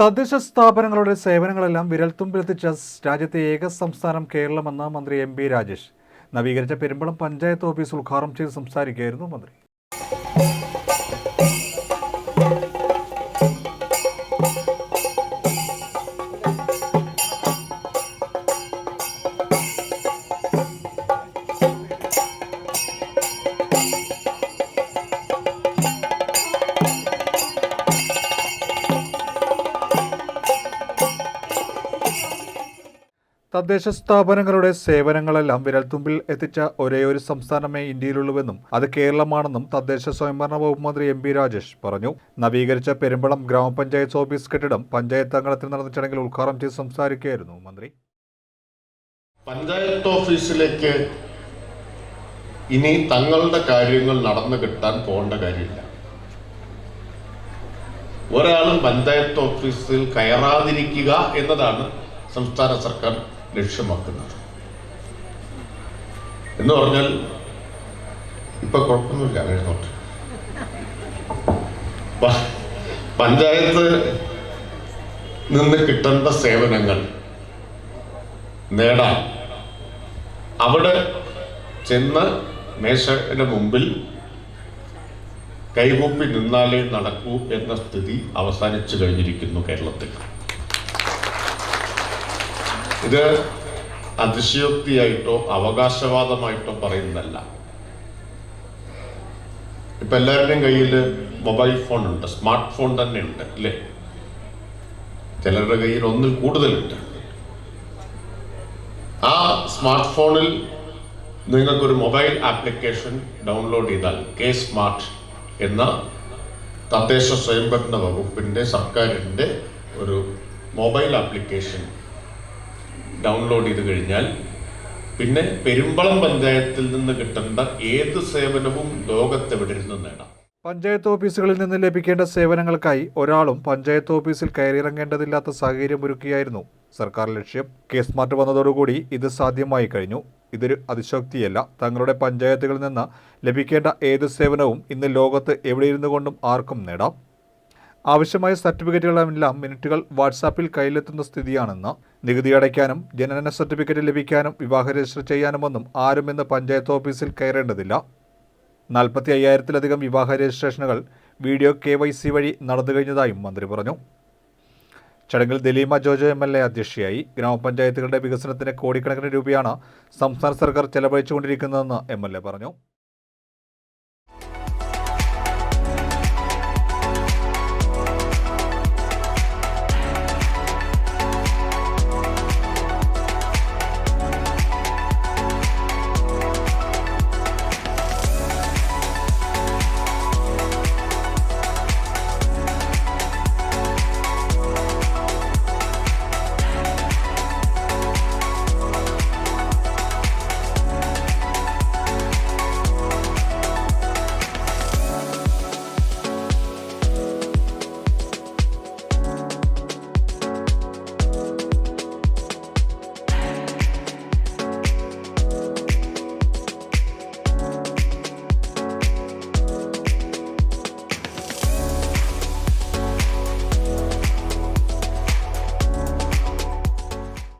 തദ്ദേശ സ്ഥാപനങ്ങളുടെ സേവനങ്ങളെല്ലാം വിരൽത്തുമ്പിലെത്തിച്ച രാജ്യത്തെ ഏക സംസ്ഥാനം കേരളമെന്ന് മന്ത്രി എം ബി രാജേഷ്. നവീകരിച്ച പെരുമ്പളം പഞ്ചായത്ത് ഓഫീസ് ഉദ്ഘാടനം ചെയ്ത് സംസാരിക്കുകയായിരുന്നു മന്ത്രി. തദ്ദേശ സ്ഥാപനങ്ങളുടെ സേവനങ്ങളെല്ലാം വിരൽത്തുമ്പിൽ എത്തിച്ച ഒരേയൊരു സംസ്ഥാനമേ ഇന്ത്യയിലുള്ളൂവെന്നും അത് കേരളമാണെന്നും തദ്ദേശ സ്വയംഭരണ വകുപ്പ് മന്ത്രി എം പി രാജേഷ് പറഞ്ഞു. നവീകരിച്ച പെരുമ്പളം ഗ്രാമപഞ്ചായത്ത് ഓഫീസ് കെട്ടിടം പഞ്ചായത്ത് അംഗത്തിൽ നടന്ന ചടങ്ങിൽ ഉദ്ഘാടനം ചെയ്ത് സംസാരിക്കുകയായിരുന്നു മന്ത്രി. പഞ്ചായത്ത് ഓഫീസിലേക്ക് ഇനി തങ്ങളുടെ കാര്യങ്ങൾ നടന്നു കിട്ടാൻ പോകേണ്ട കാര്യമില്ല. ഒരാളും പഞ്ചായത്ത് ഓഫീസിൽ കയറാതിരിക്കുക എന്നതാണ് സംസ്ഥാന സർക്കാർ ലക്ഷ്യമാക്കുന്നത്. എന്ന് പറഞ്ഞാൽ ഇപ്പൊ കുഴപ്പമൊന്നുമില്ല എഴുന്നോട്ട്. പഞ്ചായത്ത് നിന്ന് കിട്ടേണ്ട സേവനങ്ങൾ നേടാൻ. അവിടെ ചെന്ന് മേശയുടെ മുമ്പിൽ കൈകൂപ്പി നിന്നാലേ നടക്കൂ എന്ന സ്ഥിതി അവസാനിച്ചു കഴിഞ്ഞിരിക്കുന്നു കേരളത്തിൽ. ഇത് അതിശയോക്തിയായിട്ടോ അവകാശവാദമായിട്ടോ പറയുന്നതല്ല. ഇപ്പൊ എല്ലാവരുടെയും കയ്യിൽ മൊബൈൽ ഫോൺ ഉണ്ട് സ്മാർട്ട് ഫോൺ തന്നെ ഉണ്ട് അല്ലേ? ചിലരുടെ കയ്യിൽ ഒന്നിൽ കൂടുതലുണ്ട്. ആ സ്മാർട്ട് ഫോണിൽ നിങ്ങൾക്കൊരു മൊബൈൽ ആപ്ലിക്കേഷൻ ഡൗൺലോഡ് ചെയ്താൽ കെ സ്മാർട്ട് എന്ന തദ്ദേശ സ്വയംഭരണ വകുപ്പിന്റെ സർക്കാരിന്റെ ഒരു മൊബൈൽ ആപ്ലിക്കേഷൻ ഡൗൺലോഡ് ചെയ്ത് കഴിഞ്ഞാൽ പിന്നെ പെരുമ്പളം പഞ്ചായത്തിൽ നിന്ന് കിട്ടേണ്ട ഏത് സേവനവും ലോകത്തെവിടെ നിന്നും നേടാം. പഞ്ചായത്ത് ഓഫീസുകളിൽ നിന്ന് ലഭിക്കേണ്ട സേവനങ്ങൾക്കായി ഒരാളും പഞ്ചായത്ത് ഓഫീസിൽ കയറിയിറങ്ങേണ്ടതില്ലാത്ത സാഹചര്യം ഒരുക്കിയായിരുന്നു. സർക്കാർ ലക്ഷ്യം കെ സ്മാർട്ട് വന്നതോടുകൂടി ഇത് സാധ്യമായി കഴിഞ്ഞു. ഇതൊരു അതിശക്തിയല്ല. തങ്ങളുടെ പഞ്ചായത്തുകളിൽ നിന്ന് ലഭിക്കേണ്ട ഏത് സേവനവും ഇന്ന് ലോകത്ത് എവിടെയിരുന്നു കൊണ്ടും ആർക്കും നേടാം. ആവശ്യമായ സർട്ടിഫിക്കറ്റുകളെല്ലാം മിനിറ്റുകൾ വാട്സാപ്പിൽ കയ്യിലെത്തുന്ന സ്ഥിതിയാണെന്ന് നികുതി അടയ്ക്കാനും ജനന സർട്ടിഫിക്കറ്റ് ലഭിക്കാനും വിവാഹ രജിസ്റ്റർ ചെയ്യാനുമൊന്നും ആരും ഇന്ന് പഞ്ചായത്ത് ഓഫീസിൽ കയറേണ്ടതില്ല. നാൽപ്പത്തി അയ്യായിരത്തിലധികം വിവാഹ രജിസ്ട്രേഷനുകൾ വീഡിയോ കെ വൈ സി വഴി നടന്നു കഴിഞ്ഞതായും മന്ത്രി പറഞ്ഞു. ചടങ്ങിൽ Dalima Jojo M L A അധ്യക്ഷയായി. ഗ്രാമപഞ്ചായത്തുകളുടെ വികസനത്തിന് കോടിക്കണക്കിന് രൂപയാണ് സംസ്ഥാന സർക്കാർ ചെലവഴിച്ചുകൊണ്ടിരിക്കുന്നതെന്ന് എം എൽ എ പറഞ്ഞു.